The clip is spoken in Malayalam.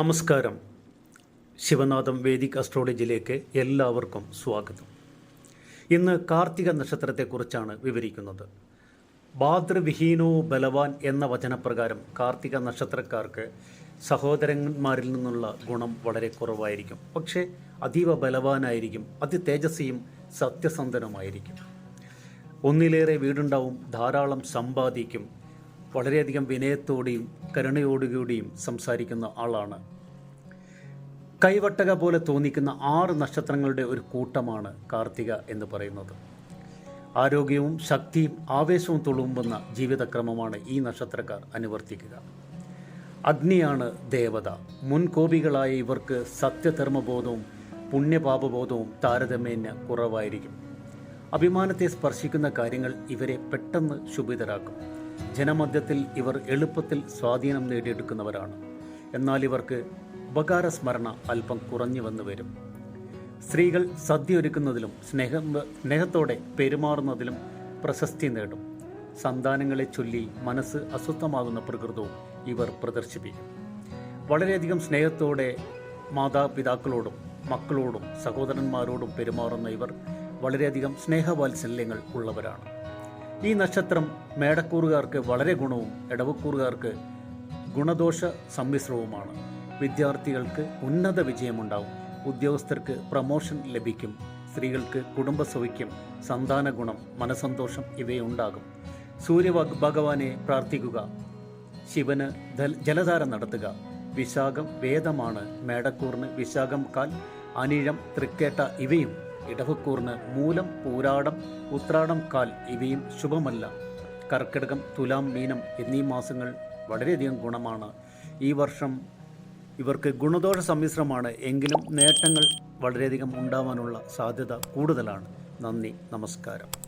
നമസ്കാരം. ശിവനാഥം വേദിക് അസ്ട്രോളജിയിലേക്ക് എല്ലാവർക്കും സ്വാഗതം. ഇന്ന് കാർത്തിക നക്ഷത്രത്തെക്കുറിച്ചാണ് വിവരിക്കുന്നത്. ഭാതൃവിഹീനോ ബലവാൻ എന്ന വചനപ്രകാരം കാർത്തിക നക്ഷത്രക്കാർക്ക് സഹോദരന്മാരിൽ നിന്നുള്ള ഗുണം വളരെ കുറവായിരിക്കും. പക്ഷേ അതീവ ബലവാനായിരിക്കും അതി തേജസ്വിയും സത്യസന്ധനുമായിരിക്കും. ഒന്നിലേറെ വീടുണ്ടാവും ധാരാളം സമ്പാദിക്കും വളരെയധികം വിനയത്തോടെയും കരുണയോടുകൂടിയും സംസാരിക്കുന്ന ആളാണ്. കൈവട്ടക പോലെ തോന്നിക്കുന്ന ആറ് നക്ഷത്രങ്ങളുടെ ഒരു കൂട്ടമാണ് കാർത്തിക എന്ന് പറയുന്നത്. ആരോഗ്യവും ശക്തിയും ആവേശവും തുളുമ്പുന്ന ജീവിതക്രമമാണ് ഈ നക്ഷത്രക്കാർ അനുവർത്തിക്കുക. അഗ്നിയാണ് ദേവത. മുൻകോപികളായ ഇവർക്ക് സത്യധർമ്മബോധവും പുണ്യപാപബോധവും താരതമ്യേന കുറവായിരിക്കും. അഭിമാനത്തെ സ്പർശിക്കുന്ന കാര്യങ്ങൾ ഇവരെ പെട്ടെന്ന് ശുഭിതരാക്കും. ജനമധ്യത്തിൽ ഇവർ എളുപ്പത്തിൽ സ്വാധീനം നേടിയെടുക്കുന്നവരാണ്. എന്നാൽ ഇവർക്ക് ഉപകാര സ്മരണ അല്പം കുറഞ്ഞു വന്നു വരും. സ്ത്രീകൾ സദ്യ ഒരുക്കുന്നതിലും സ്നേഹം സ്നേഹത്തോടെ പെരുമാറുന്നതിലും പ്രശസ്തി നേടും. സന്താനങ്ങളെ ചൊല്ലി മനസ്സ് അസ്വസ്ഥമാകുന്ന പ്രകൃതവും ഇവർ പ്രദർശിപ്പിക്കും. വളരെയധികം സ്നേഹത്തോടെ മാതാപിതാക്കളോടും മക്കളോടും സഹോദരന്മാരോടും പെരുമാറുന്ന ഇവർ വളരെയധികം സ്നേഹവാത്സല്യങ്ങൾ ഉള്ളവരാണ്. ഈ നക്ഷത്രം മേടക്കൂറുകാർക്ക് വളരെ ഗുണവും ഇടവക്കൂറുകാർക്ക് ഗുണദോഷ സമ്മിശ്രവുമാണ്. വിദ്യാർത്ഥികൾക്ക് ഉന്നത വിജയമുണ്ടാവും. ഉദ്യോഗസ്ഥർക്ക് പ്രമോഷൻ ലഭിക്കും. സ്ത്രീകൾക്ക് കുടുംബസൗഖ്യം സന്താന ഗുണം മനസന്തോഷം ഇവയുണ്ടാകും. സൂര്യ ഭഗവാനെ പ്രാർത്ഥിക്കുക. ശിവന് ജലധാര നടത്തുക. വിശാഖം വേദമാണ് മേടക്കൂറിന് വിശാഖം കാൽ അനിഴം തൃക്കേട്ട ഇവയും ഇടവക്കൂറിന് മൂലം പൂരാടം ഉത്രാടം കാൽ ഇവയും ശുഭമല്ല. കർക്കിടകം തുലാം മീനം എന്നീ മാസങ്ങൾ വളരെയധികം ഗുണമാണ്. ഈ വർഷം ഇവർക്ക് ഗുണദോഷ സമ്മിശ്രമാണ്. എങ്കിലും നേട്ടങ്ങൾ വളരെയധികം ഉണ്ടാവാനുള്ള സാധ്യത കൂടുതലാണ്. നന്ദി നമസ്കാരം.